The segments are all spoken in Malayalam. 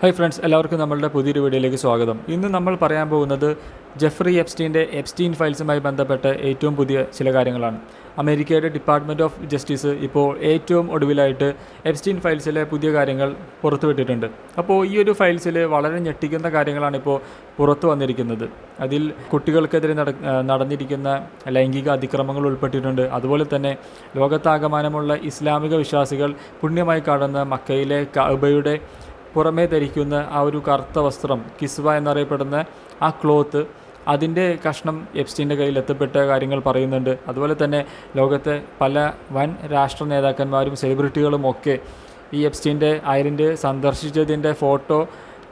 ഹായ് ഫ്രണ്ട്സ് എല്ലാവർക്കും നമ്മളുടെ പുതിയൊരു വീഡിയോയിലേക്ക് സ്വാഗതം. ഇന്ന് നമ്മൾ പറയാൻ പോകുന്നത് ജെഫ്രി എപ്സ്റ്റീന്റെ എപ്സ്റ്റീൻ ഫയൽസുമായി ബന്ധപ്പെട്ട് ഏറ്റവും പുതിയ ചില കാര്യങ്ങളാണ്. അമേരിക്കയുടെ ഡിപ്പാർട്ട്മെന്റ് ഓഫ് ജസ്റ്റിസ് ഇപ്പോൾ ഏറ്റവും ഒടുവിലായിട്ട് എപ്സ്റ്റീൻ ഫയൽസിലെ പുതിയ കാര്യങ്ങൾ പുറത്തുവിട്ടിട്ടുണ്ട് അപ്പോൾ ഈ ഒരു ഫയൽസിൽ വളരെ ഞെട്ടിക്കുന്ന കാര്യങ്ങളാണ് ഇപ്പോൾ പുറത്തു വന്നിരിക്കുന്നത്. അതിൽ കുട്ടികൾക്കെതിരെ നട നടന്നിരിക്കുന്ന ലൈംഗിക അതിക്രമങ്ങൾ ഉൾപ്പെട്ടിട്ടുണ്ട്. അതുപോലെ തന്നെ ലോകത്താകമാനമുള്ള ഇസ്ലാമിക വിശ്വാസികൾ പുണ്യമായി കാണുന്ന മക്കയിലെ കഅബയുടെ പുറമേ ധരിക്കുന്ന ആ ഒരു കറുത്ത വസ്ത്രം കിസ്വ എന്നറിയപ്പെടുന്ന ആ ക്ലോത്ത് അതിന്റെ കഷ്ണം എപ്സ്റ്റീന്റെ കയ്യിൽ എത്തപ്പെട്ട കാര്യങ്ങൾ പറയുന്നുണ്ട്. അതുപോലെ തന്നെ ലോകത്തെ പല വൻ രാഷ്ട്ര നേതാക്കന്മാരും സെലിബ്രിറ്റികളും ഒക്കെ ഈ എപ്സ്റ്റീന്റെ ഐലൻഡ് സന്ദർശിച്ചതിന്റെ ഫോട്ടോ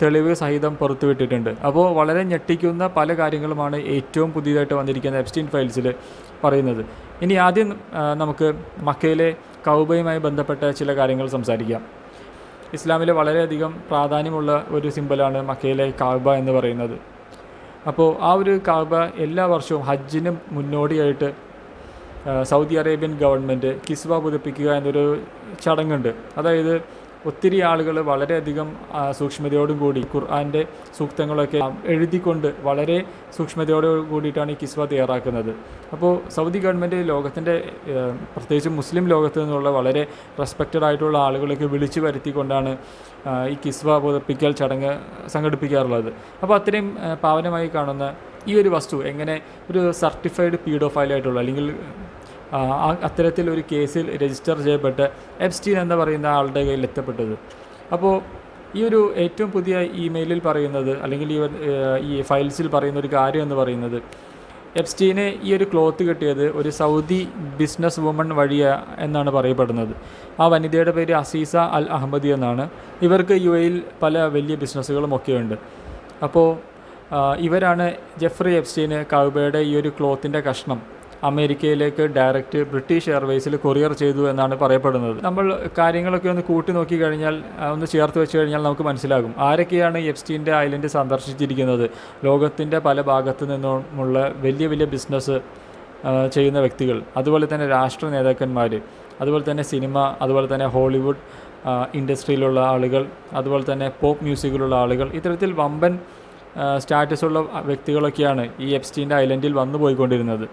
തെളിവ് സഹിതം പുറത്തുവിട്ടിട്ടുണ്ട്. അപ്പോൾ വളരെ ഞെട്ടിക്കുന്ന പല കാര്യങ്ങളുമാണ് ഏറ്റവും പുതിയതായിട്ട് വന്നിരിക്കുന്ന എപ്സ്റ്റീൻ ഫയൽസിൽ പറയുന്നത്. ഇനി ആദ്യം നമുക്ക് മക്കയിലെ കൗബയുമായി ബന്ധപ്പെട്ട ചില കാര്യങ്ങൾ സംസാരിക്കാം. ഇസ്ലാമിൽ വളരെയധികം പ്രാധാന്യമുള്ള ഒരു സിമ്പലാണ് മക്കയിലെ കാബ എന്ന് പറയുന്നത്. അപ്പോൾ ആ ഒരു കാബ എല്ലാ വർഷവും ഹജ്ജിന് മുന്നോടിയായിട്ട് സൗദി അറേബ്യൻ ഗവൺമെന്റ് കിസ്വ പുതുപ്പിക്കുക എന്നൊരു ചടങ്ങുണ്ട്. അതായത് ഒത്തിരി ആളുകൾ വളരെയധികം സൂക്ഷ്മതയോടും കൂടി ഖുർആാന്റെ സൂക്തങ്ങളൊക്കെ എഴുതിക്കൊണ്ട് വളരെ സൂക്ഷ്മതയോട് കൂടിയിട്ടാണ് ഈ കിസ്വ തയ്യാറാക്കുന്നത്. അപ്പോൾ സൗദി ഗവൺമെന്റ് ലോകത്തിന്റെ പ്രത്യേകിച്ച് മുസ്ലിം ലോകത്ത് നിന്നുള്ള വളരെ റെസ്പെക്റ്റഡ് ആയിട്ടുള്ള ആളുകളൊക്കെ വിളിച്ചു വരുത്തിക്കൊണ്ടാണ് ഈ കിസ്വ ബോധിപ്പിക്കൽ ചടങ്ങ് സംഘടിപ്പിക്കാറുള്ളത്. അപ്പോൾ അത്രയും പാവനമായി കാണുന്ന ഈ ഒരു വസ്തു എങ്ങനെ ഒരു സർട്ടിഫൈഡ് പീഡോഫൈലായിട്ടുള്ള അല്ലെങ്കിൽ അത്തരത്തിൽ ഒരു കേസിൽ രജിസ്റ്റർ ചെയ്യപ്പെട്ട് എപ്സ്റ്റീൻ എന്ന് പറയുന്ന ആളുടെ കയ്യിൽ എത്തപ്പെട്ടത്. അപ്പോൾ ഈ ഒരു ഏറ്റവും പുതിയ ഇമെയിലിൽ പറയുന്നത് അല്ലെങ്കിൽ ഈ ഈ ഫയൽസിൽ പറയുന്ന ഒരു കാര്യം എന്ന് പറയുന്നത് എപ്സ്റ്റീന് ഈ ഒരു ക്ലോത്ത് കിട്ടിയത് ഒരു സൗദി ബിസിനസ് വുമൺ വഴിയ എന്നാണ് പറയപ്പെടുന്നത്. ആ വനിതയുടെ പേര് അസീസ അൽ അഹമ്മദി എന്നാണ്. ഇവർക്ക് യു എയിൽ പല വലിയ ബിസിനസ്സുകളും ഒക്കെയുണ്ട്. അപ്പോൾ ഇവരാണ് ജെഫ്രി എപ്സ്റ്റീന് കൗബയുടെ ഈ ഒരു ക്ലോത്തിന്റെ കഷ്ണം. അമേരിക്കയിലേക്ക് ഡയറക്റ്റ് ബ്രിട്ടീഷ് എയർവേസിൽ കൊറിയർ ചെയ്തു എന്നാണ് പറയപ്പെടുന്നത്. നമ്മൾ കാര്യങ്ങളൊക്കെ ഒന്ന് കൂട്ടി നോക്കി കഴിഞ്ഞാൽ ഒന്ന് ചേർത്ത് വെച്ച് കഴിഞ്ഞാൽ നമുക്ക് മനസ്സിലാകും. ആരൊക്കെയാണ് എപ്സ്റ്റീന്റെ ഐലൻഡ് സന്ദർശിച്ചിരിക്കുന്നത്? ലോകത്തിന്റെ പല ഭാഗത്തു നിന്നുമുള്ള വലിയ വലിയ ബിസിനസ് ചെയ്യുന്ന വ്യക്തികൾ. അതുപോലെ തന്നെ രാഷ്ട്ര നേതാക്കന്മാർ അതുപോലെ തന്നെ സിനിമ അതുപോലെ തന്നെ ഹോളിവുഡ് ഇൻഡസ്ട്രിയിലുള്ള ആളുകൾ അതുപോലെ തന്നെ പോപ്പ് മ്യൂസിക്കിലുള്ള ആളുകൾ. ഇത്തരത്തിൽ വമ്പൻ സ്റ്റാറ്റസുള്ള വ്യക്തികളൊക്കെയാണ് ഈ എപ്സ്റ്റീന്റെ ഐലൻഡിൽ വന്നു പോയിക്കൊണ്ടിരുന്നത്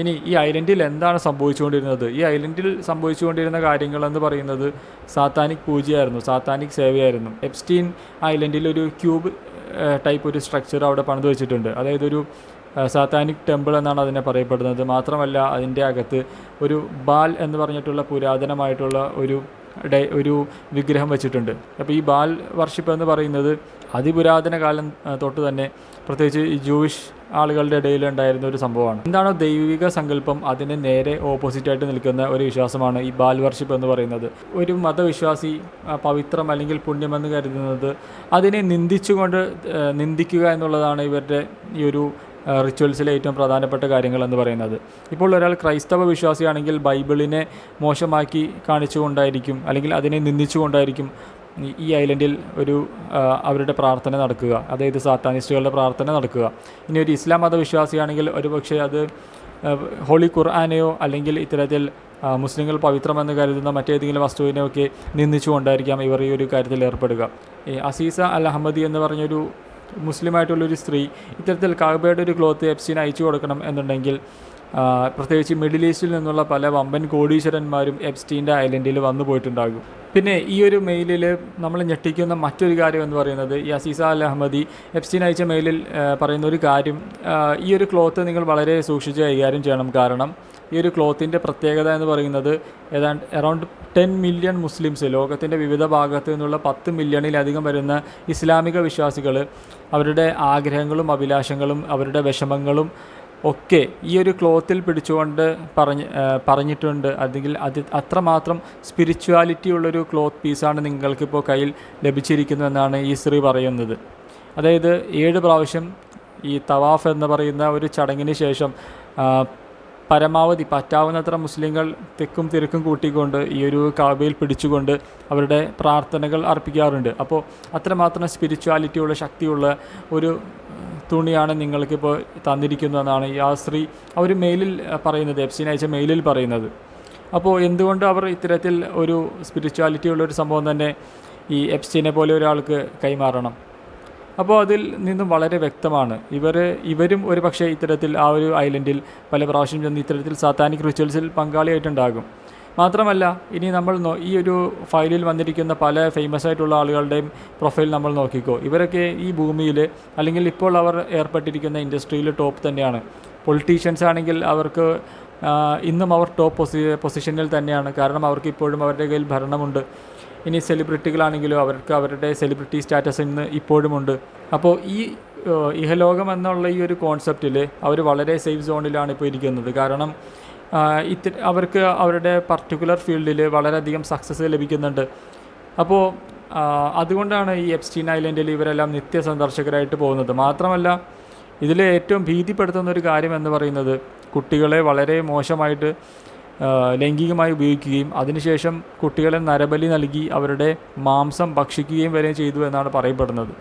ഇനി ഈ ഐലൻഡിൽ എന്താണ് സംഭവിച്ചുകൊണ്ടിരുന്നത്? ഈ ഐലൻഡിൽ സംഭവിച്ചുകൊണ്ടിരുന്ന കാര്യങ്ങൾ എന്ന് പറയുന്നത് സാത്താനിക് പൂജയായിരുന്നു സാത്താനിക് സേവയായിരുന്നു. എപ്സ്റ്റീൻ ഐലൻഡിൽ ഒരു ക്യൂബ് ടൈപ്പ് ഒരു സ്ട്രക്ചർ അവിടെ പണിത് വെച്ചിട്ടുണ്ട്. അതായത് ഒരു സാത്താനിക് ടെമ്പിൾ എന്നാണ് അതിനെ പറയപ്പെടുന്നത്. മാത്രമല്ല അതിന്റെ അകത്ത് ഒരു ബാൽ എന്ന് പറഞ്ഞിട്ടുള്ള പുരാതനമായിട്ടുള്ള ഒരു ഒരു വിഗ്രഹം വെച്ചിട്ടുണ്ട്. അപ്പോൾ ഈ ബാൽ വർഷിപ്പ് എന്ന് പറയുന്നത് അതിപുരാതന കാലം തൊട്ട് തന്നെ പ്രത്യേകിച്ച് ഈ ജൂയിഷ് ആളുകളുടെ ഇടയിൽ ഉണ്ടായിരുന്ന ഒരു സംഭവമാണ്. എന്താണോ ദൈവിക സങ്കല്പം? അതിന് നേരെ ഓപ്പോസിറ്റായിട്ട് നിൽക്കുന്ന ഒരു വിശ്വാസമാണ് ഈ ബാൽ വർഷിപ്പ് എന്ന് പറയുന്നത്. ഒരു മതവിശ്വാസി പവിത്രം അല്ലെങ്കിൽ പുണ്യമെന്ന് കരുതുന്നത് അതിനെ നിന്ദിച്ചുകൊണ്ട് നിന്ദിക്കുക എന്നുള്ളതാണ് ഇവരുടെ ഈ ഒരു റിച്വൽസിലെ ഏറ്റവും പ്രധാനപ്പെട്ട കാര്യങ്ങൾ എന്ന് പറയുന്നത്. ഇപ്പോൾ ഒരാൾ ക്രൈസ്തവ വിശ്വാസിയാണെങ്കിൽ ബൈബിളിനെ മോശമാക്കി കാണിച്ചുകൊണ്ടായിരിക്കും അല്ലെങ്കിൽ അതിനെ നിന്ദിച്ചുകൊണ്ടായിരിക്കും ഈ- ഐലൻഡിൽ ഒരു അവരുടെ പ്രാർത്ഥന നടക്കുക. അതായത് സാത്താനിസ്റ്റുകളുടെ പ്രാർത്ഥന നടക്കുക. ഇനി ഒരു ഇസ്ലാം മതവിശ്വാസിയാണെങ്കിൽ ഒരുപക്ഷെ അത് ഹോളി ഖുർആാനെയോ അല്ലെങ്കിൽ ഇത്തരത്തിൽ മുസ്ലിങ്ങൾ പവിത്രമെന്ന് കരുതുന്ന മറ്റേതെങ്കിലും വസ്തുവിനെയൊക്കെ നിന്ദിച്ചുകൊണ്ടായിരിക്കാം ഇവർ ഈ ഒരു കാര്യത്തിൽ ഏർപ്പെടുക. അസീസ അൽ അഹമ്മദി എന്ന് പറഞ്ഞൊരു മുസ്ലിമായിട്ടുള്ളൊരു സ്ത്രീ ഇത്തരത്തിൽ കാബയുടെ ഒരു ക്ലോത്ത് എഫ്സിന് അയച്ചു കൊടുക്കണം എന്നുണ്ടെങ്കിൽ പ്രത്യേകിച്ച് മിഡിൽ ഈസ്റ്റിൽ നിന്നുള്ള പല വമ്പൻ കോടീശ്വരന്മാരും എപ്സ്റ്റീന്റെ ഐലൻഡിൽ വന്നു പോയിട്ടുണ്ടാകും. പിന്നെ ഈ ഒരു മെയിലിൽ നമ്മൾ ഞെട്ടിക്കുന്ന മറ്റൊരു കാര്യം എന്ന് പറയുന്നത് ഈ അസീസ അൽ അഹമ്മദി എപ്സ്റ്റീൻ അയച്ച മെയിലിൽ പറയുന്ന ഒരു കാര്യം ഈ ഒരു ക്ലോത്ത് നിങ്ങൾ വളരെ സൂക്ഷിച്ച് കൈകാര്യം ചെയ്യണം കാരണം ഈ ഒരു ക്ലോത്തിന്റെ പ്രത്യേകത എന്ന് പറയുന്നത് ഏതാണ്ട് അറൗണ്ട് ടെൻ മില്യൺ മുസ്ലിംസ് ലോകത്തിന്റെ വിവിധ ഭാഗത്തു നിന്നുള്ള പത്ത് മില്യണിലധികം വരുന്ന ഇസ്ലാമിക വിശ്വാസികൾ അവരുടെ ആഗ്രഹങ്ങളും അഭിലാഷങ്ങളും അവരുടെ വിഷമങ്ങളും ഒക്കെ ഈ ഒരു ക്ലോത്തിൽ പിടിച്ചുകൊണ്ട് പറഞ്ഞ് പറഞ്ഞിട്ടുണ്ട്. അല്ലെങ്കിൽ അത് അത്രമാത്രം സ്പിരിച്വാലിറ്റി ഉള്ളൊരു ക്ലോത്ത് പീസാണ് നിങ്ങൾക്കിപ്പോൾ കയ്യിൽ ലഭിച്ചിരിക്കുന്നതെന്നാണ് ഈ സ്ത്രീ പറയുന്നത്. അതായത് ഏഴ് പ്രാവശ്യം ഈ തവാഫ് എന്ന് പറയുന്ന ഒരു ചടങ്ങിന് ശേഷം പരമാവധി പറ്റാവുന്നത്ര മുസ്ലിങ്ങൾ തെക്കും തിരക്കും കൂട്ടിക്കൊണ്ട് ഈ ഒരു കാബയിൽ പിടിച്ചുകൊണ്ട് അവരുടെ പ്രാർത്ഥനകൾ അർപ്പിക്കാറുണ്ട്. അപ്പോൾ അത്രമാത്രം സ്പിരിച്വാലിറ്റിയുള്ള ശക്തിയുള്ള ഒരു തുണിയാണ് നിങ്ങൾക്കിപ്പോൾ തന്നിരിക്കുന്നതെന്നാണ് ആ സ്ത്രീ അവർ മെയിലിൽ പറയുന്നത് എപ്സിൻ അയച്ച മെയിലിൽ പറയുന്നത്. അപ്പോൾ എന്തുകൊണ്ട് അവർ ഇത്തരത്തിൽ ഒരു സ്പിരിച്വാലിറ്റിയുള്ള ഒരു സംഭവം തന്നെ ഈ എഫ്സിനെ പോലെ ഒരാൾക്ക് കൈമാറണം? അപ്പോൾ അതിൽ നിന്നും വളരെ വ്യക്തമാണ്. ഇവർ ഇവരും ഒരു പക്ഷേ ഇത്തരത്തിൽ ആ ഒരു ഐലൻഡിൽ പല പ്രാവശ്യം ചെന്ന് ഇത്തരത്തിൽ സാത്താനിക് റിച്വൽസിൽ പങ്കാളിയായിട്ടുണ്ടാകും. മാത്രമല്ല ഇനി നമ്മൾ ഈ ഒരു ഫയലിൽ വന്നിരിക്കുന്ന പല ഫേമസ് ആയിട്ടുള്ള ആളുകളുടെയും പ്രൊഫൈൽ നമ്മൾ നോക്കിക്കോ. ഇവരൊക്കെ ഈ ഭൂമിയിൽ അല്ലെങ്കിൽ ഇപ്പോൾ അവർ ഏർപ്പെട്ടിരിക്കുന്ന ഇൻഡസ്ട്രിയിൽ ടോപ്പ് തന്നെയാണ്. പൊളിറ്റീഷ്യൻസ് ആണെങ്കിൽ അവർക്ക് ഇന്നും അവർ ടോപ്പ് പൊസി പൊസിഷനിൽ തന്നെയാണ്. കാരണം അവർക്ക് ഇപ്പോഴും അവരുടെ കയ്യിൽ ഭരണമുണ്ട്. ഇനി സെലിബ്രിറ്റികളാണെങ്കിലും അവർക്ക് അവരുടെ സെലിബ്രിറ്റി സ്റ്റാറ്റസ് ഇന്ന് ഇപ്പോഴുമുണ്ട് അപ്പോൾ ഈ ഇഹലോകം എന്നുള്ള ഈ ഒരു കോൺസെപ്റ്റിൽ അവർ വളരെ സേഫ് സോണിലാണ് ഇപ്പോൾ ഇരിക്കുന്നത്. കാരണം ഇത്ത അവർക്ക് അവരുടെ പർട്ടിക്കുലർ ഫീൽഡിൽ വളരെയധികം സക്സസ് ലഭിക്കുന്നുണ്ട്. അപ്പോൾ അതുകൊണ്ടാണ് ഈ എപ്സ്റ്റീൻ ഐലൻഡിൽ ഇവരെല്ലാം നിത്യ സന്ദർശകരായിട്ട് പോകുന്നത്. മാത്രമല്ല ഇതിൽ ഏറ്റവും ഭീതിപ്പെടുത്തുന്ന ഒരു കാര്യം എന്ന് പറയുന്നത് കുട്ടികളെ വളരെ മോശമായിട്ട് ലൈംഗികമായി ഉപയോഗിക്കുകയും അതിനുശേഷം കുട്ടികളെ നരബലി നൽകി അവരുടെ മാംസം ഭക്ഷിക്കുകയും വരെ ചെയ്തു എന്നാണ് പറയപ്പെടുന്നത്.